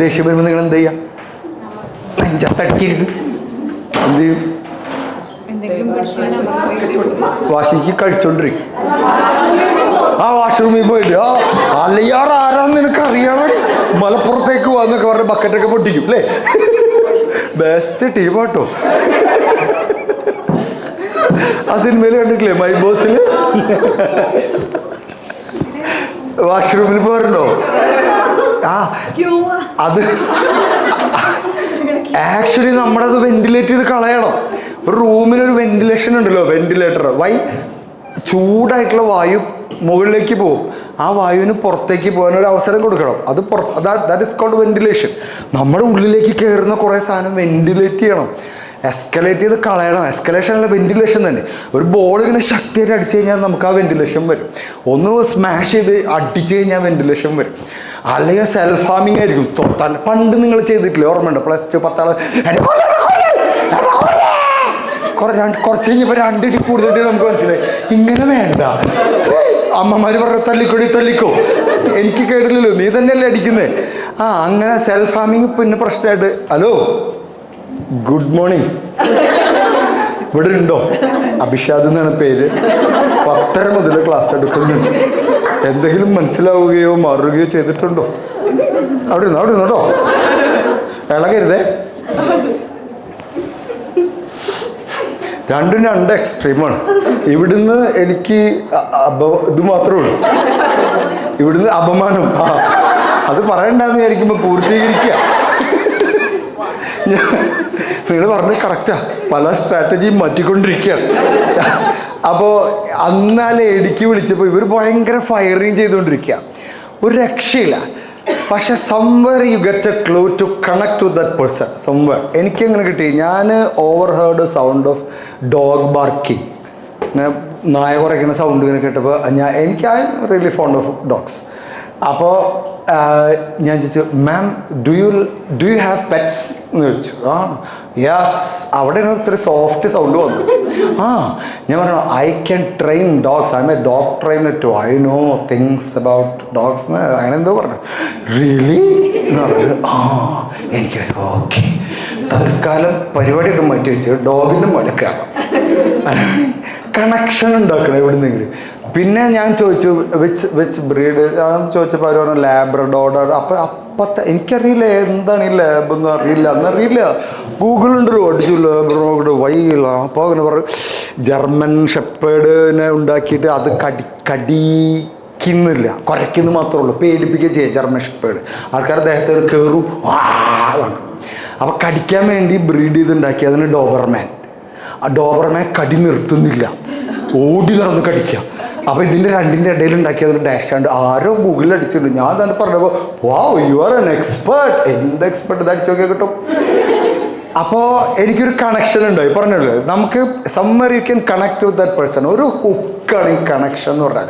ദേഷ്യം വരുമ്പോൾ നിങ്ങൾ എന്ത് ചെയ്യുക? നെഞ്ചത്തടിക്കരുത് എന്ത് ചെയ്യും? വാശിക്ക് കഴിച്ചോണ്ടിരിക്കും ആ വാഷ്റൂമിൽ പോയിട്ട് ആ അല്ലയാർ ആരാന്ന് നിനക്ക് അറിയാമടി മലപ്പുറത്തേക്ക് വന്നൊക്കെ പറഞ്ഞ ബക്കറ്റൊക്കെ പൊട്ടിക്കും അല്ലേ? ബെസ്റ്റ് ടീം കേട്ടോ ആ സിനിമയിൽ കണ്ടിട്ടില്ലേ മൈ ബോസിൽ വാഷ്റൂമിൽ പോരണ്ടോ ആ അത് ആക്ച്വലി നമ്മളത് വെന്റിലേറ്റ് ചെയ്ത് കളയണം. ഒരു റൂമിനൊരു വെന്റിലേഷൻ ഉണ്ടല്ലോ വെന്റിലേറ്റർ. വൈ ചൂടായിട്ടുള്ള വായു മുകളിലേക്ക് പോകും ആ വായുവിന് പുറത്തേക്ക് പോകാൻ ഒരു അവസരം കൊടുക്കണം. അത് ദാറ്റ് ഇസ് കോൾഡ് വെന്റിലേഷൻ നമ്മുടെ ഉള്ളിലേക്ക് കയറുന്ന കുറേ സാധനം വെന്റിലേറ്റ് ചെയ്യണം. എസ്കലേറ്റ് ചെയ്ത് കളയണം. എസ്കലേഷൻ അല്ല വെന്റിലേഷൻ തന്നെ. ഒരു ബോൾ ഇങ്ങനെ ശക്തിയായിട്ട് അടിച്ചു കഴിഞ്ഞാൽ നമുക്ക് ആ വെന്റിലേഷൻ വരും. ഒന്ന് സ്മാഷ് ചെയ്ത് അടിച്ചു കഴിഞ്ഞാൽ വെന്റിലേഷൻ വരും. അല്ലെങ്കിൽ സെൽഫ് ഹാമിങ് ആയിരിക്കും തൊത്താൻ പണ്ട് നിങ്ങൾ ചെയ്തിട്ടില്ലേ? ഓർമ്മയുണ്ട്? പ്ലസ് ടു പത്താൾ. കുറച്ച് കഴിഞ്ഞപ്പോൾ രണ്ടിടി കൂടുതലിട്ട് നമുക്ക് മനസ്സിലായി. ഇങ്ങനെ വേണ്ട. അമ്മമാര് പറഞ്ഞു തല്ലിക്കൊടി തല്ലിക്കോ. എനിക്ക് കേടില്ലല്ലോ നീ തന്നെയല്ലേ അടിക്കുന്നത് ആ അങ്ങനെ സെൽഫ് ഹാമിങ് പിന്നെ പ്രശ്നമായിട്ട്. ഹലോ ഗുഡ് മോർണിംഗ് ഇവിടെ ഉണ്ടോ? അഭിഷാദ് എന്നാണ് പേര്. പത്തര മുതൽ ക്ലാസ് എടുക്കുന്നുണ്ട്. എന്തെങ്കിലും മനസ്സിലാവുകയോ മാറുകയോ ചെയ്തിട്ടുണ്ടോ? അവിടെ ഉണ്ടോ അവിടെ ഇരുന്നോട്ടോ. ഇളകരുതേ. രണ്ടും രണ്ട് എക്സ്ട്രീമാണ് ഇവിടുന്ന് എനിക്ക് ഇത് മാത്രമേ ഉള്ളൂ. ഇവിടുന്ന് അപമാനം. ആ അത് പറയണ്ടെന്ന് വിചാരിക്കുമ്പോൾ പൂർത്തീകരിക്കുക നിങ്ങൾ പറഞ്ഞത് കറക്റ്റാ പല സ്ട്രാറ്റജിയും മാറ്റിക്കൊണ്ടിരിക്കുകയാണ് അപ്പോൾ അന്ന് ആ ലേഡിക്ക് വിളിച്ചപ്പോൾ ഇവർ ഭയങ്കര ഫയറിങ് ചെയ്തുകൊണ്ടിരിക്കുക ഒരു രക്ഷയില്ല. പക്ഷെ somehow you get a clue to connect with that person somehow എനിക്ക് എങ്ങനെ കിട്ടി? ഞാൻ overheard sound of dog barking നായ കുറയ്ക്കുന്ന സൗണ്ട് ഇങ്ങനെ കേട്ടപ്പോൾ ഞാൻ എനിക്ക് I really fond of dogs അപ്പോൾ ഞാൻ ചോദിച്ചു ma'am do you do you have pets എന്ന് ചോദിച്ചു. ആ യെസ് അവിടെ ഒത്തിരി സോഫ്റ്റ് സൗണ്ട് വന്നു. ആ ഞാൻ പറഞ്ഞു I can train dogs I am a dog train too I know things about dogs എന്ന് അങ്ങനെ എന്തോ പറഞ്ഞു. റിയലി എന്ന് പറഞ്ഞു. ആ എനിക്ക് ഓക്കെ തൽക്കാലം പരിപാടിയൊക്കെ മാറ്റി വെച്ച് ഡോഗിനും മടുക്കാം കണക്ഷൻ ഉണ്ടാക്കണം എവിടുന്നെങ്കിലും. പിന്നെ ഞാൻ ചോദിച്ചു വിച്ച് വിച്ച് ബ്രീഡ് ചോദിച്ചപ്പോൾ അവർ പറഞ്ഞു ലാബ്രഡോഡർ അപ്പം അപ്പത്തെ എനിക്കറിയില്ല എന്താണ് ഈ ലാബ് എന്ന് അറിയില്ല. എന്നറിയില്ല. ഗൂഗിളുണ്ടല്ലോ അടിച്ചു ലാബ്രോഡ് വൈകില്ല അപ്പോൾ അങ്ങനെ പറഞ്ഞു ജർമ്മൻ ഷെപ്പേഡിനെ ഉണ്ടാക്കിയിട്ട് അത് കടി കടിക്കുന്നില്ല. കുരയ്ക്കുന്നു മാത്രമേ ഉള്ളൂ. പേടിപ്പിക്കുക ചെയ്യുക ജർമ്മൻ ഷെപ്പേഡ് ആൾക്കാർ ദേഹത്ത് കയറും അപ്പോൾ കടിക്കാൻ വേണ്ടി ബ്രീഡ് ചെയ്തുണ്ടാക്കി അതിന് ഡോബർമാൻ ആ ഡോബർമാൻ കടി നിർത്തുന്നില്ല. ഓടി നടന്ന് കടിക്കുക. അപ്പോൾ ഇതിന്റെ രണ്ടിന്റെ ഇടയിൽ ഉണ്ടാക്കിയത് ഡാഷ് സ്റ്റാൻഡ് ആരോ ഗൂഗിളിൽ അടിച്ചിട്ടുണ്ട് ഞാൻ തന്നെ പറഞ്ഞപ്പോൾ wow you are an expert എന്ത് എക്സ്പേർട്ട് ഇത് അടിച്ചു നോക്കിയാൽ കിട്ടും? അപ്പോൾ എനിക്കൊരു കണക്ഷൻ ഉണ്ടായി പറഞ്ഞല്ലോ നമുക്ക് somehow you can connect with that person ഒരു ഹുക്കാണ് ഈ കണക്ഷൻ എന്ന് പറഞ്ഞാൽ